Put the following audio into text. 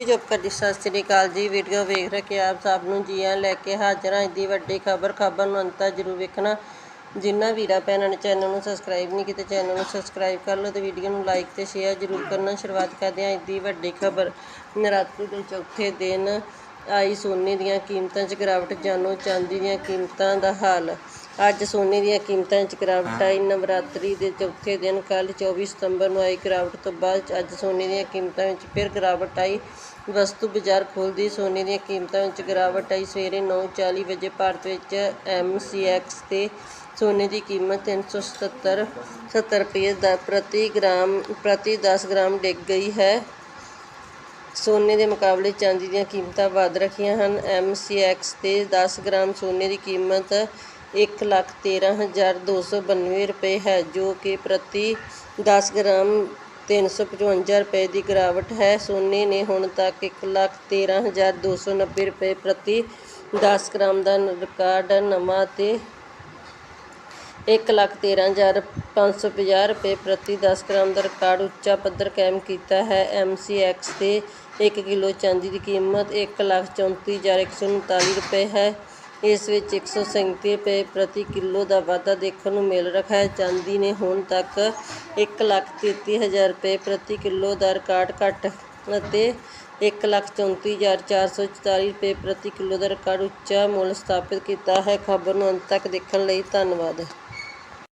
Joker ਜੀ ਸਤਿ ਸ੍ਰੀ ਅਕਾਲ ਜੀ, video ਵੇਖ ਰਹੇ ਆਪ ਸਭ ਨੂੰ ਜੀ ਆਇਆਂ ਲੈ ਕੇ ਹਾਜ਼ਰ ਹਾਂ। ਦੀ ਵੱਡੀ ਖਬਰ ਖਬਰ ਨੂੰ ਅੰਤ ਜ਼ਰੂਰ ਵੇਖਣਾ। ਜਿਨ੍ਹਾਂ ਵੀਰਾਂ ਭੈਣਾਂ ਨੇ ਚੈਨਲ ਨੂੰ ਸਬਸਕ੍ਰਾਈਬ ਨਹੀਂ ਕੀਤਾ, ਚੈਨਲ ਨੂੰ ਸਬਸਕ੍ਰਾਈਬ ਕਰ ਲਓ ਤੇ ਵੀਡੀਓ ਨੂੰ ਲਾਈਕ ਤੇ ਸ਼ੇਅਰ ਜ਼ਰੂਰ ਕਰਨਾ। ਸ਼ੁਰੂਆਤ ਕਰਦੇ ਹਾਂ ਦੀ ਵੱਡੀ ਖਬਰ। ਨਰਾਤੇ ਦੇ ਚੌਥੇ ਦਿਨ ਆਈ ਸੋਨੇ ਦੀਆਂ ਕੀਮਤਾਂ 'ਚ ਗਿਰਾਵਟ ਜਾਨੋ ਚਾਂਦੀ ਦੀਆਂ ਕੀਮਤਾਂ ਦਾ ਹਾਲ। ਅੱਜ ਸੋਨੇ ਦੀਆਂ ਕੀਮਤਾਂ ਵਿੱਚ ਗਿਰਾਵਟ ਆਈ। ਨਵਰਾਤਰੀ ਦੇ ਚੌਥੇ ਦਿਨ ਕੱਲ 24 ਸਤੰਬਰ ਨੂੰ ਆਈ ਗਿਰਾਵਟ ਤੋਂ ਬਾਅਦ ਅੱਜ ਸੋਨੇ ਦੀਆਂ ਕੀਮਤਾਂ ਵਿੱਚ ਫਿਰ ਗਿਰਾਵਟ ਆਈ। ਵਸਤੂ ਬਾਜ਼ਾਰ ਖੁੱਲ੍ਹਦੀ ਸੋਨੇ ਦੀਆਂ ਕੀਮਤਾਂ ਵਿੱਚ ਗਿਰਾਵਟ ਆਈ। ਸਵੇਰੇ 9:40 ਵਜੇ ਭਾਰਤ ਵਿੱਚ ਐਮਸੀਐਕਸ ਤੇ ਸੋਨੇ ਦੀ ਕੀਮਤ 377 70 ਰੁਪਏ ਦਾ ਪ੍ਰਤੀ ਗ੍ਰਾਮ, ਪ੍ਰਤੀ 10 ਗ੍ਰਾਮ ਡਿੱਗ ਗਈ ਹੈ। ਸੋਨੇ ਦੇ ਮੁਕਾਬਲੇ ਚਾਂਦੀ ਦੀਆਂ ਕੀਮਤਾਂ ਵਧ ਰਹੀਆਂ ਹਨ। ਐਮਸੀਐਕਸ ਤੇ 10 ਗ੍ਰਾਮ ਸੋਨੇ ਦੀ ਕੀਮਤ 113292 ਰੁਪਏ ਹੈ, ਜੋ ਕਿ ਪ੍ਰਤੀ ਦਸ ਗ੍ਰਾਮ 355 ਰੁਪਏ ਦੀ ਗਿਰਾਵਟ ਹੈ। ਸੋਨੇ ਨੇ ਹੁਣ ਤੱਕ 113290 ਰੁਪਏ ਪ੍ਰਤੀ ਦਸ ਗ੍ਰਾਮ ਦਾ ਰਿਕਾਰਡ ਨਵਾਂ ਅਤੇ ਇੱਕ ਲੱਖ ਤੇਰ੍ਹਾਂ ਹਜ਼ਾਰ ਪੰਜ ਸੌ ਪੰਜਾਹ ਰੁਪਏ ਪ੍ਰਤੀ 10 ਗ੍ਰਾਮ ਦਾ ਰਿਕਾਰਡ ਉੱਚਾ ਪੱਧਰ ਕਾਇਮ ਕੀਤਾ ਹੈ। ਐਮ ਸੀ ਐਕਸ ਤੇ 1 ਕਿਲੋ ਚਾਂਦੀ ਦੀ ਕੀਮਤ 134139 ਰੁਪਏ ਹੈ। ਇਸ ਵਿੱਚ 137 ਰੁਪਏ ਪ੍ਰਤੀ ਕਿਲੋ ਦਾ ਵਾਧਾ ਦੇਖਣ ਨੂੰ ਮਿਲ ਰਿਹਾ ਹੈ। ਚਾਂਦੀ ਨੇ ਹੁਣ ਤੱਕ 133000 ਰੁਪਏ ਪ੍ਰਤੀ ਕਿਲੋ ਦਾ ਰਿਕਾਰਡ ਘੱਟ ਅਤੇ 134444 ਰੁਪਏ ਪ੍ਰਤੀ ਕਿਲੋ ਦਾ ਰਿਕਾਰਡ ਉੱਚਾ ਮੁੱਲ ਸਥਾਪਿਤ ਕੀਤਾ ਹੈ। ਖਬਰ ਨੂੰ ਅੰਤ ਤੱਕ ਦੇਖਣ ਲਈ ਧੰਨਵਾਦ।